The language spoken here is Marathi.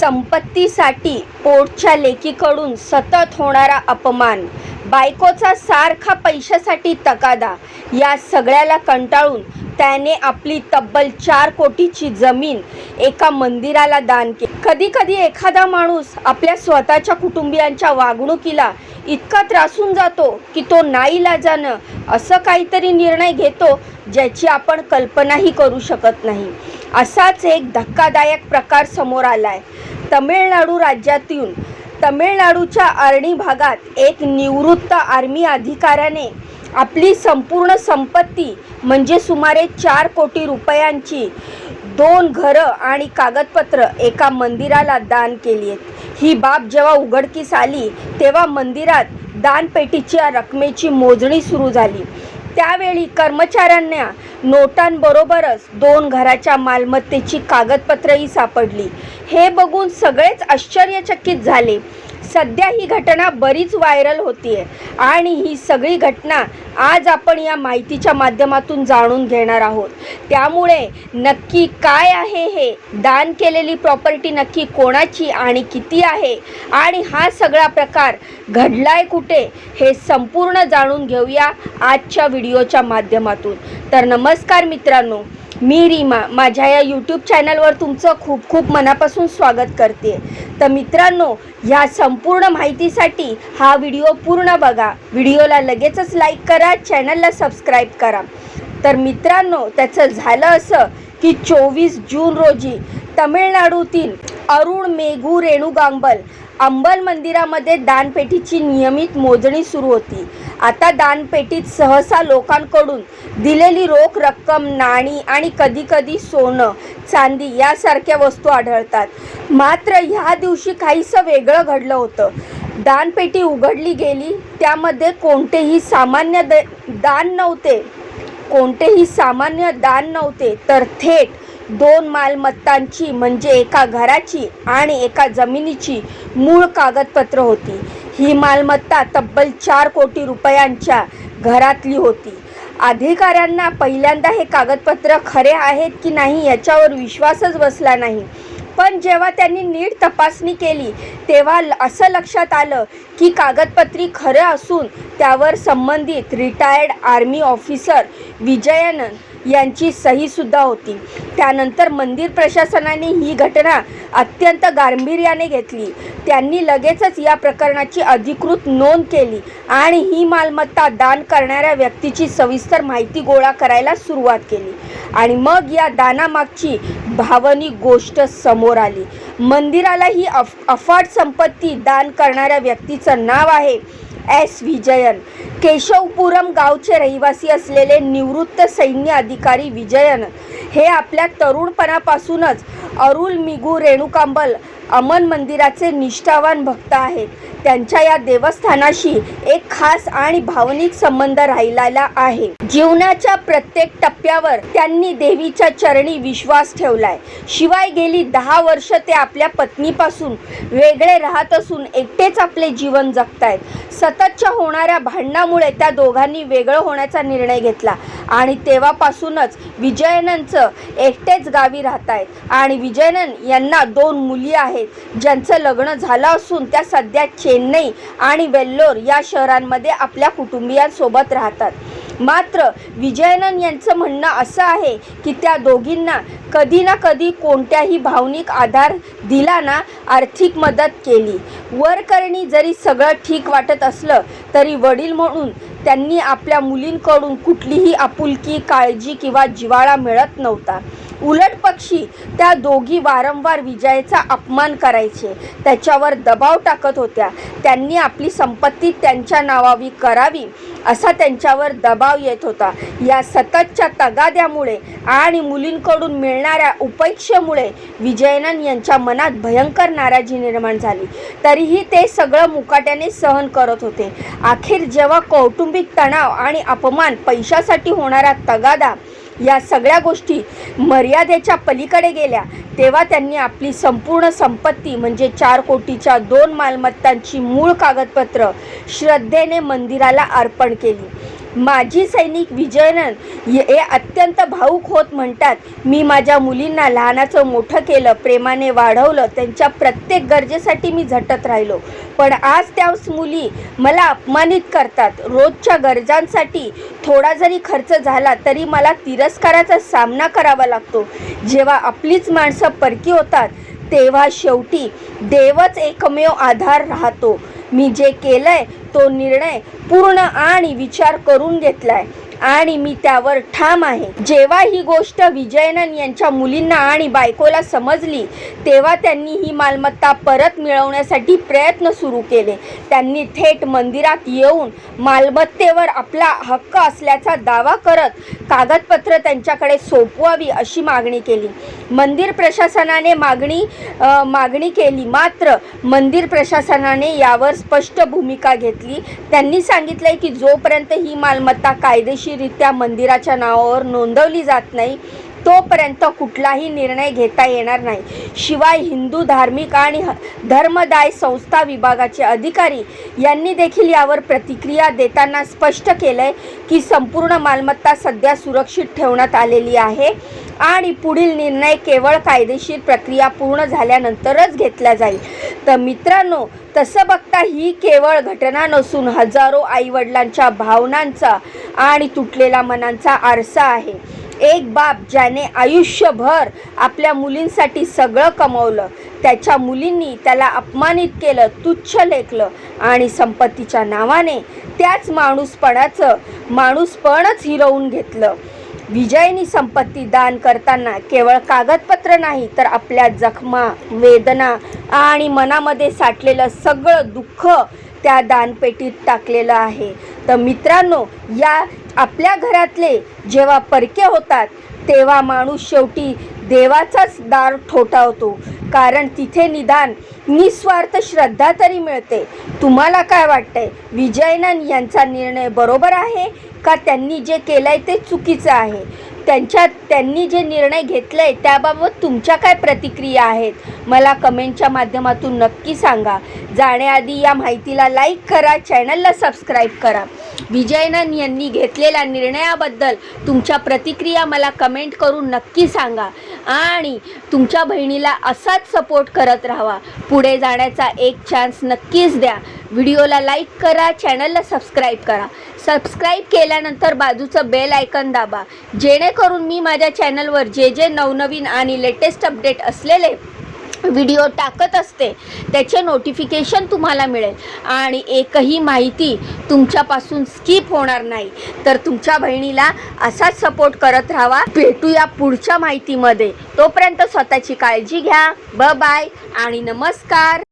संपत्तीसाठी पोटच्या लेकीकडून सतत होणारा अपमान बायकोचा सारखा पैशासाठी तकादा या सगळ्याला कंटाळून त्याने आपली तब्बल चार कोटीची जमीन एका मंदिराला दान केली कधी कधी एखादा माणूस आपल्या स्वतःच्या कुटुंबियांच्या वागणुकीला इतका त्रासून जातो की तो नाईलाजानं असं काहीतरी निर्णय घेतो ज्याची आपण कल्पनाही करू शकत नाही. असाच एक धक्कादायक प्रकार समोर आलाय. तमिळनाडू राज्यातून तमिळनाडूच्या आर्णी भागात एक निवृत्त आर्मी अधिकाऱ्याने आपली संपूर्ण संपत्ती म्हणजे सुमारे चार कोटी रुपयांची दोन घरं आणि कागदपत्र एका मंदिराला दान केली आहेत. ही बाब जेव्हा उघडकीस आली तेव्हा मंदिरात दानपेटीच्या रकमेची मोजणी सुरू झाली. त्यावेळी कर्मचाऱ्यांना नोटांबरोबरच दोन घराच्या मालमत्तेची कागदपत्रही सापडली. हे बघून सगळेच आश्चर्यचकित झाले. सध्या ही घटना बरीच व्हायरल होतीये. आणि ही सगळी घटना आज आपण या माहितीच्या माध्यमातून जाणून घेणार आहोत. त्यामुळे नक्की काय आहे हे दान केलेली प्रॉपर्टी नक्की कोणाची आणि किती आहे? आणि हा सगळा प्रकार घडलाय कुठे हे संपूर्ण जाणून घेऊया आजच्या व्हिडिओच्या माध्यमातून. तर नमस्कार मित्रांनो मी रीमा माझ्या या यूट्यूब चॅनलवर तुमचं खूप खूप मनापासून स्वागत करते. तर मित्रांनो ह्या संपूर्ण माहितीसाठी हा व्हिडिओ पूर्ण बघा. व्हिडिओला लगेचच लाईक करा चॅनलला सबस्क्राईब करा. तर मित्रांनो त्याचं झालं असं की चोवीस जून रोजी तमिळनाडूतील अरुण मेघू रेणुगांबल अंबल मंदिरामध्ये दानपेटीची नियमित मोजणी सुरू होती. आता दानपेटीत सहसा लोकांकडून दिलेली रोख रक्कम नाणी आणि कधीकधी सोनं चांदी यासारख्या वस्तू आढळतात. मात्र ह्या दिवशी काहीसं वेगळं घडलं होतं. दानपेटी उघडली गेली त्यामध्ये कोणतेही सामान्य द दान नव्हते. कोणतेही सामान्य दान नव्हते तर थेट दोन मालमत्तांची म्हणजे एका घराची आणि एका जमिनीची मूळ कागदपत्र होती. ही मालमत्ता तब्बल चार कोटी रुपयांच्या घरातली होती. अधिकाऱ्यांना पहिल्यांदा हे कागदपत्र खरे आहेत की नाही याच्यावर विश्वासच बसला नाही. पण जेव्हा त्यांनी नीट तपासणी केली तेव्हा असं लक्षात आलं की कागदपत्री खरं असून त्यावर संबंधित रिटायर्ड आर्मी ऑफिसर विजयनन यांची सहीसुद्धा होती. त्यानंतर मंदिर प्रशासनाने ही घटना अत्यंत गांभीर्याने घेतली. त्यांनी लगेचच या प्रकरणाची अधिकृत नोंद केली आणि ही मालमत्ता दान करणाऱ्या व्यक्तीची सविस्तर माहिती गोळा करायला सुरुवात केली. आणि मग या दानामागची भावनिक गोष्ट समोर आली. मंदिराला ही अफ अफाट संपत्ती दान करणाऱ्या व्यक्तीचं नाव आहे एस विजयन. केशवपुरम गावचे रहिवासी असलेले निवृत्त सैन्य अधिकारी विजयन. हे आपल्या तरुणपणापासूनच अरुल मिगू रेणुकांबल अमन मंदिराचे निष्ठावान भक्त आहेत. त्यांच्या या देवस्थानाशी एक खास आणि भावनिक संबंध राहिलेला आहे. जीवनाच्या प्रत्येक टप्प्यावर त्यांनी देवीच्या चरणी विश्वास ठेवलाय. शिवाय गेली दहा वर्ष ते आपल्या पत्नीपासून वेगळे राहत असून एकटेच आपले जीवन जगतायत. सततच्या होणाऱ्या भांडणामुळे त्या दोघांनी वेगळं होण्याचा निर्णय घेतला आणि तेव्हापासूनच विजयनंचं एकटेच गावी राहत आहेत आणि विजयनन यांना दोन मुली आहेत. ज्यांचं लग्न झालं असून त्या सध्या चेन्नई आणि वेल्लोर या शहरांमध्ये आपल्या कुटुंबियांसोबत राहतात. मात्र विजयनन यांचं म्हणणं असं आहे की त्या दोघींना कधी ना कधी कोणत्याही भावनिक आधार दिला ना आर्थिक मदत केली. वरकरणी जरी सगळं ठीक वाटत असलं तरी वडील म्हणून त्यांनी आपल्या मुलींकडून कुठलीही आपुलकी काळजी किंवा जिव्हाळा मिळत नव्हता. उलट पक्षी त्या दोघी वारंवार विजयाचा अपमान करायचे. त्याच्यावर दबाव टाकत होत्या. त्यांनी आपली संपत्ती त्यांच्या नावावी करावी असा त्यांच्यावर दबाव येत होता. या सततच्या तगाद्यामुळे आणि मुलींकडून मिळणाऱ्या उपेक्षेमुळे विजयनन यांच्या मनात भयंकर नाराजी निर्माण झाली. तरीही ते सगळं मुकाट्याने सहन करत होते. अखेर जेव्हा कौटुंबिक तणाव आणि अपमान पैशासाठी होणारा तगादा या सगळ्या गोष्टी मर्यादेच्या पलीकडे गेल्या तेव्हा त्यांनी आपली संपूर्ण संपत्ती म्हणजे चार कोटीच्या दोन मालमत्तांची मूळ कागदपत्र श्रद्धेने मंदिराला अर्पण केली. माजी सैनिक विजयनन हे अत्यंत भाऊक होत म्हणतात. मी माझ्या मुलींना लहानाचं मोठं केलं प्रेमाने वाढवलं त्यांच्या प्रत्येक गरजेसाठी मी झटत राहिलो. पण आज त्याच मुली मला अपमानित करतात. रोजच्या गरजांसाठी थोडा जरी खर्च झाला तरी मला तिरस्काराचा सामना करावा लागतो. जेव्हा आपलीच माणसं परकी होतात तेव्हा शेवटी देवच एकमेव आधार राहतो. मी जे केलंय तो निर्णय पूर्ण आणि विचार करून घेतलाय. आणि मी त्यावर ठाम आहे. जेव्हा ही गोष्ट विजयनन यांच्या मुलींना आणि बायकोला समजली तेव्हा त्यांनी ही मालमत्ता परत मिळवण्यासाठी प्रयत्न सुरू केले. त्यांनी थेट मंदिरात येऊन मालमत्तेवर आपला हक्क असल्याचा दावा करत कागदपत्र त्यांच्याकडे सोपवावी अशी मागणी केली. मंदिर प्रशासनाने मागणी मागणी केली. मात्र मंदिर प्रशासनाने यावर स्पष्ट भूमिका घेतली. त्यांनी सांगितलंय की जोपर्यंत ही मालमत्ता कायदेशीर कायदेशीररित्या मंदिराच्या नावावर नोंदवली जात नाही तोपर्यंत कुठलाही निर्णय घेता येणार नाही. शिवाय हिंदू धार्मिक आणि धर्मदाय संस्था विभागाचे अधिकारी यांनी देखील यावर प्रतिक्रिया देताना स्पष्ट केलंय की संपूर्ण मालमत्ता सध्या सुरक्षित ठेवण्यात आलेली आहे. आणि पुढील निर्णय केवळ कायदेशीर प्रक्रिया पूर्ण झाल्यानंतरच घेतला जाईल. तर मित्रांनो तसं बघता ही केवळ घटना नसून हजारो आईवडिलांच्या भावनांचा आणि तुटलेला मनांचा आरसा आहे. एक बाप ज्याने आयुष्यभर आपल्या मुलींसाठी सगळं कमवलं त्याच्या मुलींनी त्याला अपमानित केलं तुच्छ लेखलं आणि संपत्तीच्या नावाने त्याच माणूसपणाचं माणूसपणच हिरवून घेतलं. विजयनी संपत्ती दान करताना केवळ कागदपत्र नाही तर आपल्या जखमा वेदना आणि मनामध्ये साठलेलं सगळं दुःख त्या दानपेटीत टाकलेलं आहे. तर मित्रांनो या आपल्या घरातले जेव्हा परके होतात तेव्हा माणूस शेवटी देवाचाच दार ठोठावतो. कारण तिथे निदान निस्वार्थ श्रद्धा तरी मिळते. तुम्हाला काय वाटतंय? विजयनन यांचा निर्णय बरोबर आहे का? त्यांनी जे केलंय ते चुकीचं आहे. त्यांच्या त्यांनी जे निर्णय घेतलाय त्याबाबत तुमच्या काय प्रतिक्रिया आहेत? मला कमेंटच्या माध्यमातून नक्की सांगा. जाण्याआधी या माहितीला लाईक करा चॅनलला सबस्क्राईब करा. विजयनन यांनी घेतलेल्या निर्णयाबद्दल तुमच्या प्रतिक्रिया मला कमेंट करून नक्की सांगा आणि तुमच्या बहिणीला असाच सपोर्ट करत राहावा. पुढे जाण्याचा एक चान्स नक्कीच द्या. व्हिडिओला लाईक करा चॅनलला सबस्क्राईब करा. सबस्क्राईब केल्यानंतर बाजूचं बेल आयकन दाबा. जेणेकरून मी माझ्या चॅनलवर जे जे नवनवीन आणि लेटेस्ट अपडेट असलेले व्हिडिओ टाकत असते त्याचे नोटिफिकेशन तुम्हाला मिळेल. आणि एकही माहिती तुमच्यापासून स्किप होणार नाही. तर तुमच्या बहिणीला असाच सपोर्ट करत राहावा. भेटूया पुढच्या माहितीमध्ये. तोपर्यंत स्वतःची काळजी घ्या. ब बाय आणि नमस्कार.